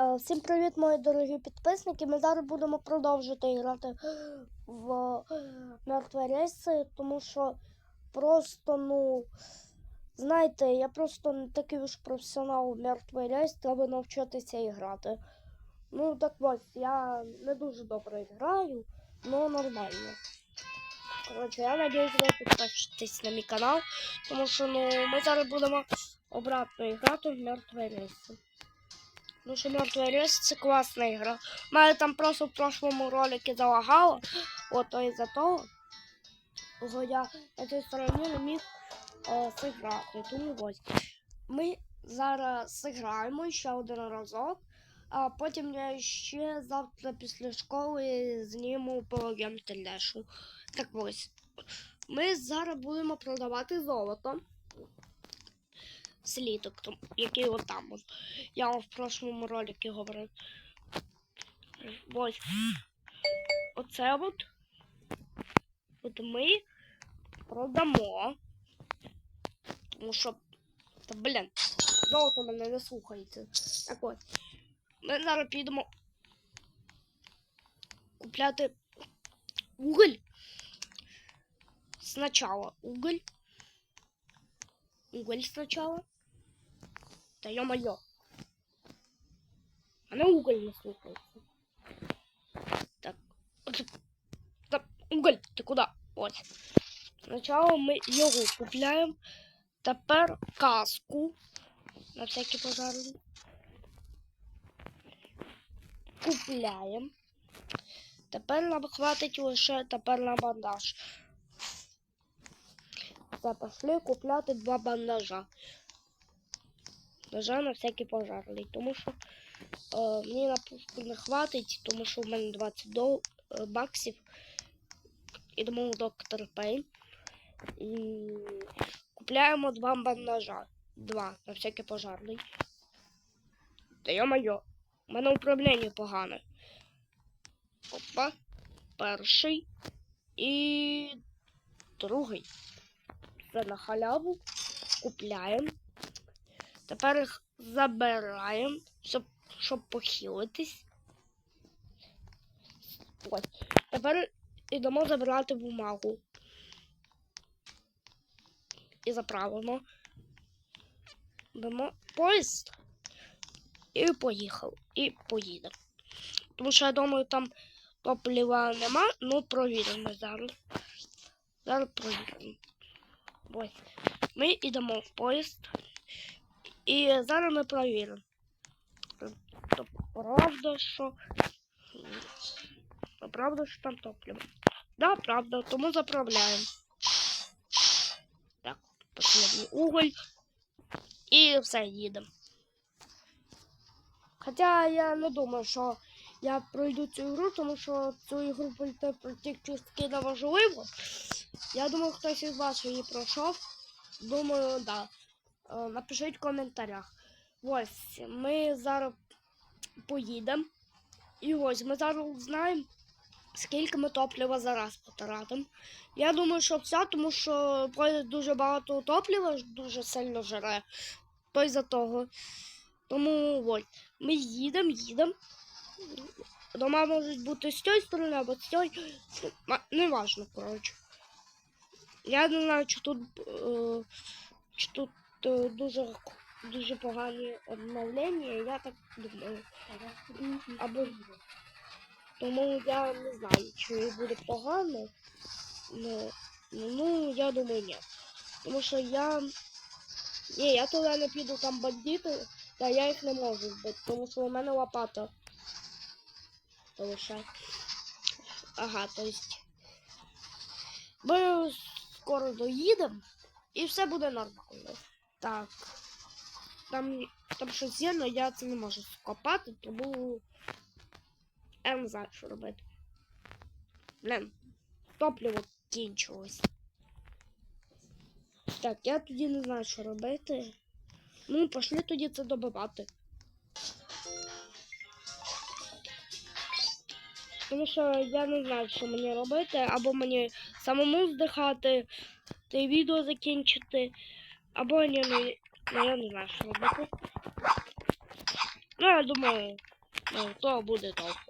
Е, Всім привіт, мої дорогі підписники. Ми зараз будемо продовжити грати в мертві рейси, тому що просто, ну, знаєте, я просто не такий уж професіонал в мертвий рейс, треба навчитися і грати. Ну, так ось, я не дуже добре граю, але нормально. Коротше, я надіюсь, ви підпишетесь на мій канал, тому що ну, ми зараз будемо обратно грати в мертві рейси. Ну що мертвий рейс це класна гра. Мене там просто в прошлому ролику залагало. От то із-за того. Бо я на цій стороні не міг е, зіграти. Тому ось. Ми зараз зіграємо ще один разок, а потім я ще завтра після школи зніму пологем телешу. Так ось. Ми зараз будемо продавати золото. Сліток, який от там. от. Я вам в прошлому ролику говорив. Ось. Оце от. От ми продамо. Тому що. Та блін, золото мене не слухається. Так от. Ми зараз підемо купляти уголь. Сначала уголь. Уголь сначала. Да ё-моё. Она уголь не слухается. Так. Так, уголь, ти куди? Ось. Спочатку ми його купляємо. Тепер каску. На всякий пожарний. Купляємо. Тепер нам хватить лише тепер на бандаж. Все, пошли купляти два бандажа. Бажаю на всякий пожарний, тому що е, мені на пушку не хватить, тому що в мене 20 дол, е, баксів. Ідемо в доктор Пейн. І купляємо два бандажа. Два на всякий пожарний. Та йо-моє, у мене управління погане. Опа. Перший і другий. Це на халяву. Купляємо. Тепер їх забираємо, щоб, щоб похилитись. Ось. Тепер йдемо забирати бумагу. І заправимо. Беремо поїзд. І поїхав. І поїдемо. Тому що я думаю, там топлива нема, ну провіримо зараз. Зараз провіримо. Ось. Ми йдемо в поїзд. І зараз ми провіримо. То правда, що. То правда, що там топливо. Да, правда, тому заправляємо. Так, последній уголь. І все, їдемо. Хоча я не думаю, що я пройду цю гру, тому що цю ігру пройти практично неважливо. Я думаю, хтось із вас її пройшов. Думаю, да. Е, Напишіть в коментарях. Ось, ми зараз поїдемо. І ось ми зараз знаємо, скільки ми топлива зараз потратимо. Я думаю, що все, тому що поїзд дуже багато топлива, дуже сильно жере. То й за того. Тому ось, ми їдемо, їдемо. Дома можуть бути з цієї сторони або з цієї. Ма- Неважно, коротше. Я не знаю, чи тут, е, чи тут е, дуже, дуже погані обновлення, я так думаю. Або тому я не знаю, чи буде погано. Ну, ну я думаю, ні. Тому що я. Ні, я туди не піду там бандити, та я їх не можу вбити, тому що у мене лопата. Лише. Ага, то есть. Ми скоро доїдемо і все буде нормально. Так. Там, там щось є, але я це не можу скопати, тому я не знаю, що робити. Блін, топливо кінчилось. Так, я тоді не знаю, що робити. Ну, пошли тоді це добивати. Тому що я не знаю, що мені робити, або мені самому здихати, й відео закінчити, або ні, ну, ну, я не знаю, що робити. Ну, я думаю, Ну, то буде довго.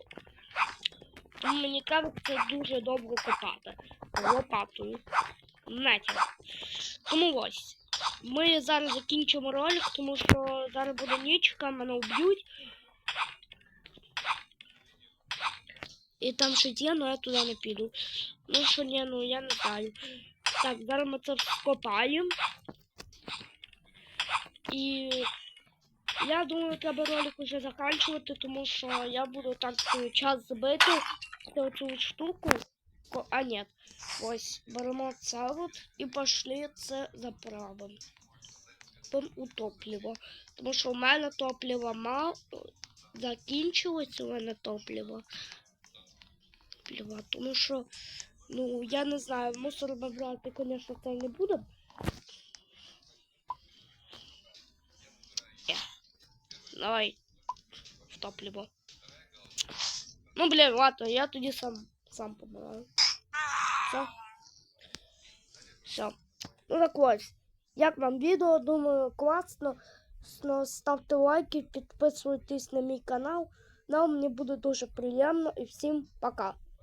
Тому мені кажеться дуже довго копати. Лопатою. Знаєте. Тому ось. Ми зараз закінчимо ролик, тому що зараз буде нічка, мене вб'ють. І там щось є, але я туди не піду. Ну що ні, ну я не знаю. Так, зараз ми це вкопаємо. І я думаю, треба ролик уже закінчувати, тому що я буду так е, час збити цю штуку. А ні, ось беремо це от і пішли це заправимо. У топливо. Тому що у мене топливо мало. Закінчилось у мене. Топливо. Тому що, ну, я не знаю, мусор брати, звісно, це не буде. Давай. В топливо. Ну, блін, ладно, я тоді сам, сам помираю. Все. Все. Ну так ось. Як вам відео? Думаю, класно. Сно- Ставте лайки, підписуйтесь на мій канал. Нам мені буде дуже приємно і всім пока.